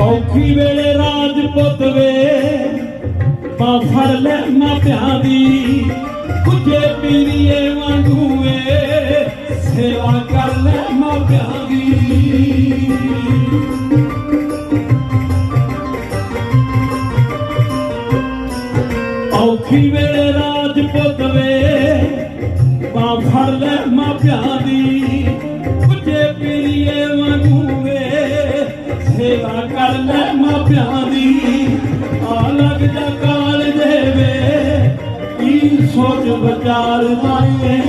ਔਖੀ ਵੇਲੇ ਰਾਜਪੁੱਤ ਵੇ ਪਾ ਫੜ ਲੈ ਮਾਪਿਆਂ ਦੀ, ਕੁਝੇ ਪੀਰੀਏ ਵਾਂਗੂ ਏ, ਸੇਵਾ ਕਰ ਲੈ ਮਾਪਿਆਂ ਦੀ। ਔਖੀ ਵੇਲੇ ਰਾਜਪੁੱਤ ਵੇ ਪਾ ਫੜ ਲੈ ਮਾਪਿਆਂ ਦੀ। ਕਰ ਲੈ ਮਾਪਿਆਂ ਦੀ। ਆ ਲੱਗ ਕਾਲ ਦੇਵੇ ਕੀ ਸੋਚ ਵਿਚਾਰ ਮਾਏ